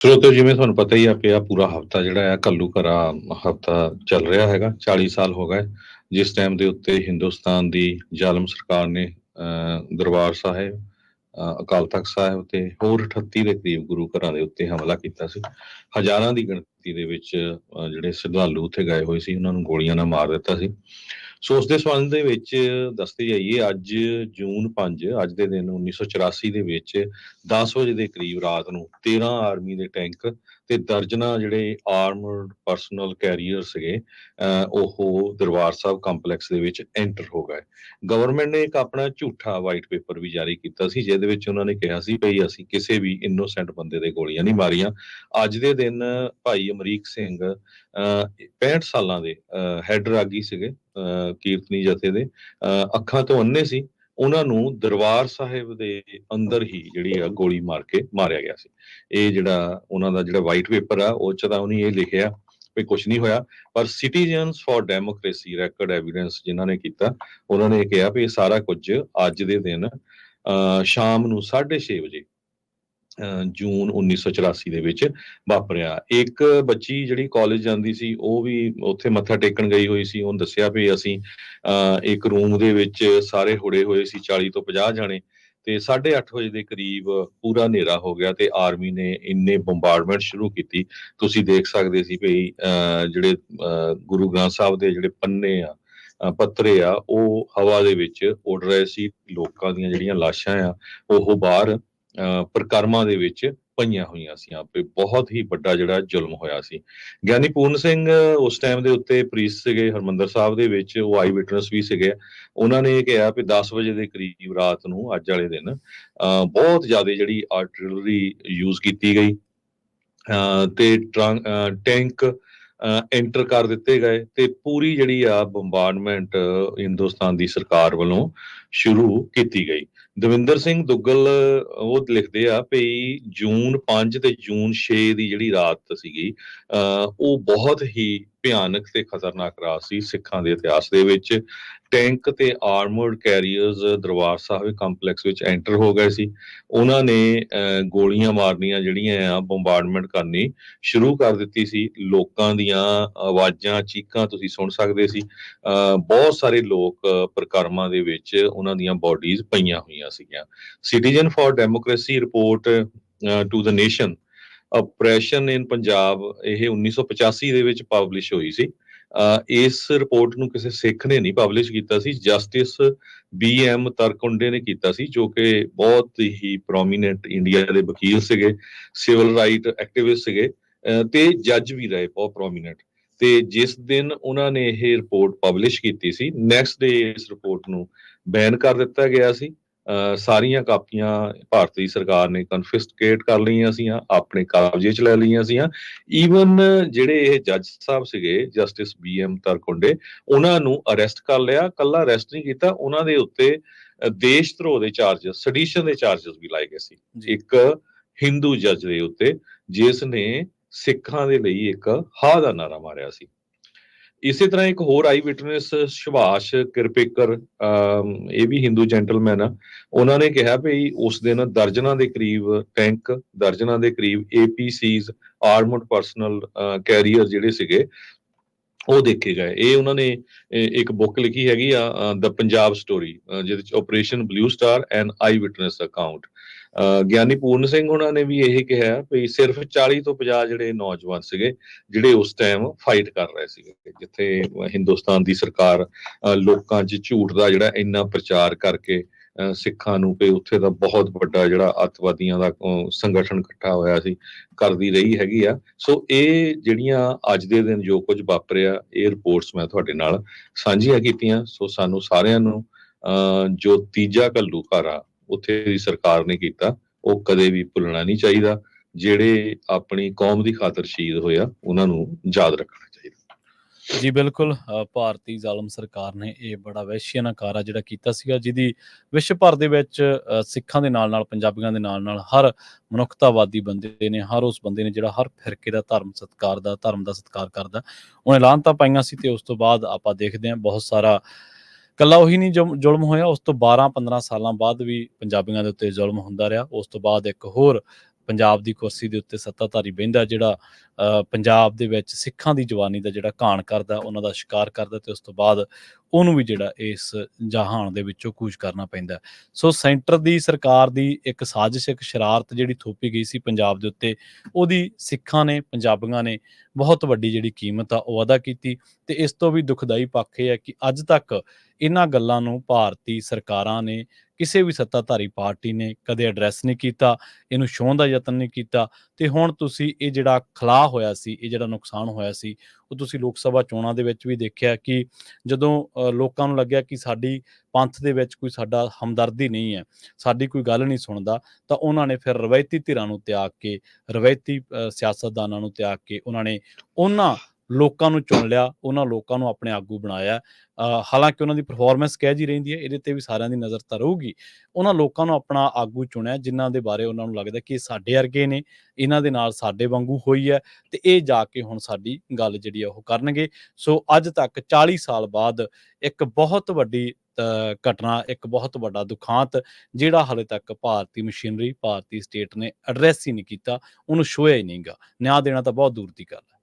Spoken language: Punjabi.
ਸਰੋਤਿਓ ਜਿਵੇਂ ਤੁਹਾਨੂੰ ਪਤਾ ਹੀ ਆ ਕਿ ਪੂਰਾ ਹਫਤਾ ਜਿਹੜਾ ਆ ਕੱਲੂ ਘਰਾ ਹਫਤਾ ਚੱਲ ਰਿਹਾ ਹੈਗਾ 40 ਸਾਲ ਹੋ ਗਏ। ਜਿਸ ਟਾਈਮ ਦੇ ਉੱਤੇ ਹਿੰਦੁਸਤਾਨ ਦੀ ਜ਼ਾਲਮ ਸਰਕਾਰ ਨੇ ਅਹ, ਦਰਬਾਰ ਸਾਹਿਬ ਅਹ, ਅਕਾਲ ਤਖਤ ਸਾਹਿਬ ਤੇ ਹੋਰ 38 ਦੇ ਕਰੀਬ ਗੁਰੂ ਘਰਾਂ ਦੇ ਉੱਤੇ ਹਮਲਾ ਕੀਤਾ ਸੀ। ਹਜ਼ਾਰਾਂ ਦੀ ਗਿਣਤੀ ਦੇ ਵਿੱਚ ਜਿਹੜੇ ਸ਼ਰਧਾਲੂ ਉੱਥੇ ਗਏ ਹੋਏ ਸੀ ਉਹਨਾਂ ਨੂੰ ਗੋਲੀਆਂ ਨਾਲ ਮਾਰ ਦਿੱਤਾ ਸੀ। ਸੋ ਉਸ ਦੇ ਸੰਬੰਧ ਦੇ ਵਿੱਚ ਦੱਸਦੇ ਜਾਈਏ, ਅੱਜ ਜੂਨ 5 ਅੱਜ ਦੇ ਦਿਨ 1984 ਦੇ ਵਿੱਚ 10 ਵਜੇ ਦੇ ਕਰੀਬ ਰਾਤ ਨੂੰ 13 ਆਰਮੀ ਦੇ ਟੈਂਕ ਤੇ ਦਰਜਨਾਂ ਜਿਹੜੇ ਆਰਮਡ ਪਰਸਨਲ ਕੈਰੀਅਰ ਸੀਗੇ ਉਹ ਦਰਬਾਰ ਸਾਹਿਬ ਕੰਪਲੈਕਸ ਦੇ ਵਿੱਚ ਐਂਟਰ ਹੋ ਗਏ। ਗਵਰਨਮੈਂਟ ਨੇ ਇੱਕ ਆਪਣਾ ਝੂਠਾ ਵਾਈਟ ਪੇਪਰ ਵੀ ਜਾਰੀ ਕੀਤਾ ਸੀ, ਜਿਹਦੇ ਵਿੱਚ ਉਹਨਾਂ ਨੇ ਕਿਹਾ ਸੀ ਭਈ ਅਸੀਂ ਕਿਸੇ ਵੀ ਇਨੋਸੈਂਟ ਬੰਦੇ ਦੇ ਗੋਲੀਆਂ ਨਹੀਂ ਮਾਰੀਆਂ। ਅੱਜ ਦੇ ਦਿਨ ਭਾਈ ਅਮਰੀਕ ਸਿੰਘ, ਅਹ 65 ਸਾਲਾਂ ਦੇ ਹੈਡ ਰਾਗੀ ਸੀਗੇ ਕੀਰਤਨੀ ਜਥੇ ਦੇ, ਅਹ, ਅੱਖਾਂ ਤੋਂ ਅੰਨੇ ਸੀ, ਉਹਨਾਂ ਨੂੰ ਦਰਬਾਰ ਸਾਹਿਬ ਦੇ ਅੰਦਰ ਹੀ ਜਿਹੜੀ ਆ ਗੋਲੀ ਮਾਰ ਕੇ ਮਾਰਿਆ ਗਿਆ ਸੀ। ਇਹ ਜਿਹੜਾ ਉਹਨਾਂ ਦਾ ਜਿਹੜਾ ਵਾਈਟ ਪੇਪਰ ਆ, ਉਹ ਚ ਤਾਂ ਉਹਨੇ ਇਹ ਲਿਖਿਆ ਵੀ ਕੁਝ ਨਹੀਂ ਹੋਇਆ, ਪਰ citizens for democracy racked evidence ਜਿਨ੍ਹਾਂ ਨੇ ਕੀਤਾ, ਉਹਨਾਂ ਨੇ ਕਿਹਾ ਵੀ ਇਹ ਸਾਰਾ ਕੁਝ ਅੱਜ ਦੇ ਦਿਨ, ਅਹ, ਸ਼ਾਮ ਨੂੰ 6:30 ਵਜੇ ਜੂਨ 1984 ਦੇ ਵਿੱਚ ਵਾਪਰਿਆ। ਇੱਕ ਬੱਚੀ ਜਿਹੜੀ ਕਾਲਜ ਜਾਂਦੀ ਸੀ, ਉਹ ਵੀ ਉੱਥੇ ਮੱਥਾ ਟੇਕਣ ਗਈ ਹੋਈ ਸੀ। ਉਹਨੇ ਦੱਸਿਆ ਵੀ ਅਸੀਂ, ਅਹ, ਇੱਕ ਰੂਮ ਦੇ ਵਿੱਚ ਸਾਰੇ ਹੁੜੇ ਹੋਏ ਸੀ 40 ਤੋਂ 50 ਜਾਣੇ ਤੇ 8:30 ਵਜੇ ਦੇ ਕਰੀਬ ਪੂਰਾ ਹਨੇਰਾ ਹੋ ਗਿਆ ਤੇ ਆਰਮੀ ਨੇ ਇੰਨੇ ਬੰਬਾਰਡਮੈਂਟ ਸ਼ੁਰੂ ਕੀਤੀ। ਤੁਸੀਂ ਦੇਖ ਸਕਦੇ ਸੀ ਵੀ, ਅਹ, ਜਿਹੜੇ, ਅਹ, ਗੁਰੂ ਗ੍ਰੰਥ ਸਾਹਿਬ ਦੇ ਜਿਹੜੇ ਪੰਨੇ ਆ, ਅਹ, ਪੱਤਰੇ ਆ, ਉਹ ਹਵਾ ਦੇ ਵਿੱਚ ਉੱਡ ਰਹੇ ਸੀ। ਲੋਕਾਂ ਦੀਆਂ ਜਿਹੜੀਆਂ ਲਾਸ਼ਾਂ ਆ, ਉਹ ਬਾਹਰ ਪ੍ਰਕਰਮਾਂ ਦੇ ਵਿੱਚ ਪਈਆਂ ਹੋਈਆਂ ਸੀ, ਆਪੇ ਬਹੁਤ ਹੀ ਵੱਡਾ ਜਿਹੜਾ ਜ਼ੁਲਮ ਹੋਇਆ ਸੀ। ਗਿਆਨੀ ਪੂਰਨ ਸਿੰਘ ਉਸ ਟਾਈਮ ਦੇ ਉੱਤੇ ਪ੍ਰੀਸ ਸੀਗੇ, ਹਰਮੰਦਰ ਸਾਹਿਬ ਦੇ ਵਿੱਚ ਉਹ ਆਈ ਵਿਟਨੈਸ ਵੀ ਸੀਗੇ। ਉਹਨਾਂ ਨੇ ਇਹ ਕਿਹਾ ਕਿ 10 ਵਜੇ ਦੇ ਕਰੀਬ ਰਾਤ ਨੂੰ, ਅੱਜ ਵਾਲੇ ਦਿਨ, ਅਹ ਬਹੁਤ ਜ਼ਿਆਦਾ ਜਿਹੜੀ ਆਰਟਿਲਰੀ ਯੂਜ਼ ਕੀਤੀ ਗਈ। ਅਹ ਤੇ ਟਰੰ- ਅਹ ਟੈਂਕ ਐਂਟਰ ਕਰ ਦਿੱਤੇ ਗਏ ਤੇ ਪੂਰੀ ਜਿਹੜੀ ਆ ਬੰਬਾਰਡਮੈਂਟ ਹਿੰਦੁਸਤਾਨ ਦੀ ਸਰਕਾਰ ਵੱਲੋਂ ਸ਼ੁਰੂ ਕੀਤੀ ਗਈ। ਦਵਿੰਦਰ ਸਿੰਘ ਦੁੱਗਲ ਉਹ ਲਿਖਦੇ ਆ ਵੀ ਜੂਨ 5 ਤੇ ਜੂਨ 6 ਦੀ ਜਿਹੜੀ ਰਾਤ ਸੀਗੀ, ਅਹ, ਉਹ ਬਹੁਤ ਹੀ ਭਿਆਨਕ ਤੇ ਖਤਰਨਾਕ ਰਾਤ ਸੀ ਸਿੱਖਾਂ ਦੇ ਇਤਿਹਾਸ ਦੇ ਵਿੱਚ। ਟੈਂਕ ਤੇ armoured carriers Darbar Sahib complex ਵਿੱਚ ਐਂਟਰ ਹੋ ਗਏ ਸੀ। ਉਹਨਾਂ ਨੇ ਅਹ, ਗੋਲੀਆਂ ਮਾਰਨੀਆਂ ਜਿਹੜੀਆਂ ਆ ਬੰਬਾਰਡਮੈਂਟ ਕਰਨੀ ਸ਼ੁਰੂ ਕਰ ਦਿੱਤੀ ਸੀ। ਲੋਕਾਂ ਦੀਆਂ ਆਵਾਜ਼ਾਂ ਚੀਕਾਂ ਤੁਸੀਂ ਸੁਣ ਸਕਦੇ ਸੀ। ਅਹ, ਬਹੁਤ ਸਾਰੇ ਲੋਕ ਅਹ, ਪ੍ਰਕਰਮਾਂ ਦੇ ਵਿੱਚ ਉਹਨਾਂ ਦੀਆਂ ਬਾਡੀਜ਼ ਪਈਆਂ ਹੋਈਆਂ ਸੀਗੀਆਂ। Citizen for democracy report to the nation operation in Punjab ਇਹ 1985 ਦੇ ਵਿੱਚ ਪਬਲਿਸ਼ ਹੋਈ ਸੀ। ਇਸ ਰਿਪੋਰਟ ਨੂੰ ਕਿਸੇ ਸਿੱਖ ਨੇ ਨਹੀਂ ਪਬਲਿਸ਼ ਕੀਤਾ ਸੀ ਜਸਟਿਸ ਬੀ ਐਮ ਤਰਕੁੰਡੇ ਨੇ ਕੀਤਾ ਸੀ, ਜੋ ਕਿ ਬਹੁਤ ਹੀ ਪ੍ਰੋਮੀਨੈਂਟ ਇੰਡੀਆ ਦੇ ਵਕੀਲ ਸੀਗੇ ਸਿਵਲ ਰਾਈਟ ਐਕਟਿਵਿਸਟ ਸੀਗੇ, ਅਹ ਤੇ ਜੱਜ ਵੀ ਰਹੇ, ਬਹੁਤ ਪ੍ਰੋਮੀਨੈਂਟ ਤੇ ਜਿਸ ਦਿਨ ਉਹਨਾਂ ਨੇ ਇਹ ਰਿਪੋਰਟ ਪਬਲਿਸ਼ ਕੀਤੀ ਸੀ ਨੈਕਸਟ ਡੇ ਇਸ ਰਿਪੋਰਟ ਨੂੰ ਬੈਨ ਕਰ ਦਿੱਤਾ ਗਿਆ ਸੀ। ਸਾਰੀਆਂ ਕਾਪੀਆਂ ਭਾਰਤੀ ਸਰਕਾਰ ਨੇ ਕਨਫਿਸਕੇਟ ਕਰ ਲਈਆਂ ਸੀਆਂ ਆਪਣੇ ਕਾਬਜ਼ੇ 'ਚ ਲੈ ਲਈਆਂ ਸੀਆਂ। ਈਵਨ ਜਿਹੜੇ ਇਹ ਜੱਜ ਸਾਹਿਬ ਸੀਗੇ ਜਸਟਿਸ ਬੀ ਐਮ ਤਰਕੁੰਡੇ ਉਹਨਾਂ ਨੂੰ ਅਰੈਸਟ ਕਰ ਲਿਆ। ਕੱਲਾ ਅਰੈਸਟ ਨਹੀਂ ਕੀਤਾ ਉਹਨਾਂ ਦੇ ਉੱਤੇ ਦੇਸ਼ ਧਰੋਹ ਦੇ ਚਾਰजेस ਸਡੀਸ਼ਨ ਦੇ ਚਾਰजेस ਵੀ ਲਾਏ ਗਏ ਸੀ। ਇੱਕ ਹਿੰਦੂ ਜੱਜ ਦੇ ਉੱਤੇ ਜਿਸ ਨੇ ਸਿੱਖਾਂ ਦੇ ਲਈ ਇੱਕ ਹਾ ਦਾ ਨਾਰਾ ਮਾਰਿਆ ਸੀ। ਇਸੇ ਤਰ੍ਹਾਂ ਇੱਕ ਹੋਰ ਆਈ ਵਿਟਨੈਸ, ਸੁਭਾਸ਼ ਕਿਰਪੇਕਰ ਇਹ ਵੀ ਹਿੰਦੂ ਜੈਂਟਲਮੈਨ ਆ, ਉਹਨਾਂ ਨੇ ਕਿਹਾ ਵੀ ਉਸ ਦਿਨ ਦਰਜਨਾਂ ਦੇ ਕਰੀਬ ਟੈਂਕ ਦਰਜਨਾਂ ਦੇ ਕਰੀਬ ਏਪੀਸੀਜ਼ ਆਰਮਡ ਪਰਸਨਲ ਕੈਰੀਅਰ ਜਿਹੜੇ ਸੀਗੇ ਉਹ ਦੇਖੇ ਗਏ। ਇਹ ਉਹਨਾਂ ਨੇ ਇੱਕ ਬੁੱਕ ਲਿਖੀ ਹੈਗੀ ਆ ਦ ਪੰਜਾਬ ਸਟੋਰੀ ਜਿਹਦੇ ਵਿੱਚ operation blue star and eyewitness account Giani Puran Singh ਉਹਨਾਂ ਨੇ ਵੀ ਇਹ ਕਿਹਾ ਵੀ ਸਿਰਫ 40 ਤੋਂ 50 ਜਿਹੜੇ ਨੌਜਵਾਨ ਸੀਗੇ, ਜਿਹੜੇ ਉਸ ਟਾਈਮ ਫਾਈਟ ਕਰ ਰਹੇ ਸੀਗੇ, ਜਿੱਥੇ ਹਿੰਦੁਸਤਾਨ ਦੀ ਸਰਕਾਰ ਲੋਕਾਂ 'ਚ ਝੂਠ ਦਾ ਜਿਹੜਾ ਇੰਨਾ ਪ੍ਰਚਾਰ ਕਰਕੇ ਸਿੱਖਾਂ ਨੂੰ ਕਿ ਉੱਥੇ ਦਾ ਬਹੁਤ ਵੱਡਾ ਜਿਹੜਾ ਅੱਤਵਾਦੀਆਂ ਦਾ ਸੰਗਠਨ ਇਕੱਠਾ ਹੋਇਆ ਸੀ ਕਰਦੀ ਰਹੀ ਹੈਗੀ ਆ। ਸੋ ਇਹ ਜਿਹੜੀਆਂ ਅੱਜ ਦੇ ਦਿਨ ਜੋ ਕੁਝ ਵਾਪਰਿਆ ਇਹ ਰਿਪੋਰਟਸ ਮੈਂ ਤੁਹਾਡੇ ਨਾਲ ਸਾਂਝੀਆਂ ਕੀਤੀਆਂ। ਸੋ ਸਾਨੂੰ ਸਾਰਿਆਂ ਨੂੰ ਅਹ, ਜੋ ਤੀਜਾ ਘੱਲੂਘਾਰਾ ਆ ਉੱਥੇ ਦੀ ਸਰਕਾਰ ਨੇ ਕੀਤਾ ਉਹ ਕਦੇ ਵੀ ਭੁੱਲਣਾ ਨਹੀਂ ਚਾਹੀਦਾ। ਜਿਹੜੇ ਆਪਣੀ ਕੌਮ ਦੀ ਖਾਤਰ ਸ਼ਹੀਦ ਹੋਇਆ ਉਹਨਾਂ ਨੂੰ ਯਾਦ ਰੱਖਣਾ ਜੀ ਬਿਲਕੁਲ ਭਾਰਤੀ ਜ਼ਾਲਮ ਸਰਕਾਰ ਨੇ ਇਹ ਬੜਾ ਵਹਿਸ਼ੀਆਨਾਕਾਰਾ ਜਿਹੜਾ ਕੀਤਾ ਸੀਗਾ, ਜਿਹਦੀ ਵਿਸ਼ਵ ਭਰ ਦੇ ਵਿੱਚ ਸਿੱਖਾਂ ਦੇ ਨਾਲ ਨਾਲ ਪੰਜਾਬੀਆਂ ਦੇ ਨਾਲ ਨਾਲ ਹਰ ਮਨੁੱਖਤਾਵਾਦੀ ਬੰਦੇ ਨੇ, ਹਰ ਉਸ ਬੰਦੇ ਨੇ ਜਿਹੜਾ ਹਰ ਫਿਰਕੇ ਦਾ ਧਰਮ ਸਤਕਾਰ ਦਾ, ਧਰਮ ਦਾ ਸਤਕਾਰ ਕਰਦਾ। ਉਹਨੇ ਲਾਂਤਾਂ ਪਾਈਆਂ ਸੀ ਤੇ ਉਸ ਤੋਂ ਬਾਅਦ ਆਪਾਂ ਦੇਖਦੇ ਹਾਂ ਬਹੁਤ ਸਾਰਾ ਕੱਲਾ ਉਹੀ ਨਹੀਂ ਜ਼ੁਲਮ ਜ਼ੁਲਮ ਹੋਇਆ, ਉਸ ਤੋਂ 12 15 ਸਾਲਾਂ ਬਾਅਦ ਵੀ ਪੰਜਾਬੀਆਂ ਦੇ ਉੱਤੇ ਜ਼ੁਲਮ ਹੁੰਦਾ ਰਿਹਾ। ਉਸ ਤੋਂ ਬਾਅਦ ਇੱਕ ਹੋਰ ਪੰਜਾਬ ਦੀ ਕੁਰਸੀ ਦੇ ਉੱਤੇ ਸੱਤਾਧਾਰੀ ਬਹਿੰਦਾ ਜਿਹੜਾ ਅ, ਪੰਜਾਬ ਦੇ ਵਿੱਚ ਸਿੱਖਾਂ ਦੀ ਜਵਾਨੀ ਦਾ ਜਿਹੜਾ ਘਾਣ ਕਰਦਾ ਉਹਨਾਂ ਦਾ ਸ਼ਿਕਾਰ ਕਰਦਾ ਤੇ ਉਸ ਤੋਂ ਬਾਅਦ ਉਹਨੂੰ ਵੀ ਜਿਹੜਾ ਇਸ ਜਹਾਨ ਦੇ ਵਿੱਚੋਂ ਕੂਚ ਕਰਨਾ ਪੈਂਦਾ। ਸੋ ਸੈਂਟਰ ਦੀ ਸਰਕਾਰ ਦੀ ਇੱਕ ਸਾਜ਼ਿਸ਼ ਇੱਕ ਸ਼ਰਾਰਤ ਜਿਹੜੀ ਥੋਪੀ ਗਈ ਸੀ ਪੰਜਾਬ ਦੇ ਉੱਤੇ ਉਹਦੀ ਸਿੱਖਾਂ ਨੇ ਪੰਜਾਬੀਆਂ ਨੇ ਬਹੁਤ ਵੱਡੀ ਜਿਹੜੀ ਕੀਮਤ ਆ ਉਹ ਅਦਾ ਕੀਤੀ ਤੇ ਇਸ ਤੋਂ ਵੀ ਦੁਖਦਾਈ ਪੱਖ ਇਹ ਹੈ ਕਿ ਅੱਜ ਤੱਕ ਇਹਨਾਂ ਗੱਲਾਂ ਨੂੰ ਭਾਰਤੀ ਸਰਕਾਰਾਂ ਨੇ ਕਿਸੇ ਵੀ ਸੱਤਾਧਾਰੀ ਪਾਰਟੀ ਨੇ ਕਦੇ ਐਡਰੈਸ ਨਹੀਂ ਕੀਤਾ, ਇਹਨੂੰ ਛੋਣ ਦਾ ਯਤਨ ਨਹੀਂ ਕੀਤਾ ਤੇ ਹੁਣ ਤੁਸੀਂ ਇਹ ਜਿਹੜਾ ਖਲਾਅ ਹੋਇਆ ਸੀ, ਇਹ ਜਿਹੜਾ ਨੁਕਸਾਨ ਹੋਇਆ ਸੀ, ਉਹ ਤੁਸੀਂ ਲੋਕ ਸਭਾ ਚੋਣਾਂ ਦੇ ਵਿੱਚ ਵੀ ਦੇਖਿਆ ਕਿ ਜਦੋਂ ਲੋਕਾਂ ਨੂੰ ਲੱਗਿਆ ਕਿ ਸਾਡੀ ਪੰਥ ਦੇ ਵਿੱਚ ਕੋਈ ਸਾਡਾ ਹਮਦਰਦੀ ਨਹੀਂ ਹੈ, ਸਾਡੀ ਕੋਈ ਗੱਲ ਨਹੀਂ ਸੁਣਦਾ, ਤਾਂ ਉਹਨਾਂ ਨੇ ਫਿਰ ਰਵਾਇਤੀ ਧਿਰਾਂ ਨੂੰ ਤਿਆਗ ਕੇ, ਰਵਾਇਤੀ ਸਿਆਸਤਦਾਨਾਂ ਨੂੰ ਤਿਆਗ ਕੇ ਉਹਨਾਂ ਨੇ ਉਹਨਾਂ ਲੋਕਾਂ ਨੂੰ ਚੁਣ ਲਿਆ, ਉਹਨਾਂ ਲੋਕਾਂ ਨੂੰ ਆਪਣੇ ਆਗੂ ਬਣਾਇਆ। ਹਾਲਾਂਕਿ ਉਹਨਾਂ ਦੀ ਪਰਫਾਰਮੈਂਸ ਕਹਿ ਜੀ ਰਹਿੰਦੀ ਹੈ, ਇਹਦੇ ਤੇ ਵੀ ਸਾਰਿਆਂ ਦੀ ਨਜ਼ਰ ਤਾਂ ਰਹੂਗੀ। ਉਹਨਾਂ ਲੋਕਾਂ ਨੂੰ ਆਪਣਾ ਆਗੂ ਚੁਣਿਆ, ਜਿਨ੍ਹਾਂ ਦੇ ਬਾਰੇ ਉਹਨਾਂ ਨੂੰ ਲੱਗਦਾ ਕਿ ਇਹ ਸਾਡੇ ਵਰਗੇ ਨੇ, ਇਹਨਾਂ ਦੇ ਨਾਲ ਸਾਡੇ ਵਾਂਗੂ ਹੋਈ ਹੈ ਤੇ ਇਹ ਜਾ ਕੇ ਹੁਣ ਸਾਡੀ ਗੱਲ ਜਿਹੜੀ ਆ ਉਹ ਕਰਨਗੇ। ਸੋ ਅੱਜ ਤੱਕ 40 ਸਾਲ ਬਾਅਦ ਇੱਕ ਬਹੁਤ ਵੱਡੀ ਘਟਨਾ, ਇੱਕ ਬਹੁਤ ਵੱਡਾ ਦੁਖਾਂਤ, ਜਿਹੜਾ ਹਾਲੇ ਤੱਕ ਭਾਰਤੀ ਮਸ਼ੀਨਰੀ, ਭਾਰਤੀ ਸਟੇਟ ਨੇ ਐਡਰੈਸ ਹੀ ਨਹੀਂ ਕੀਤਾ, ਉਹਨੂੰ ਛੋਇਆ ਹੀ ਨਹੀਂਗਾ ਨਿਆਂ ਦੇਣਾ ਤਾਂ ਬਹੁਤ ਦੂਰ ਦੀ ਗੱਲ ਹੈ।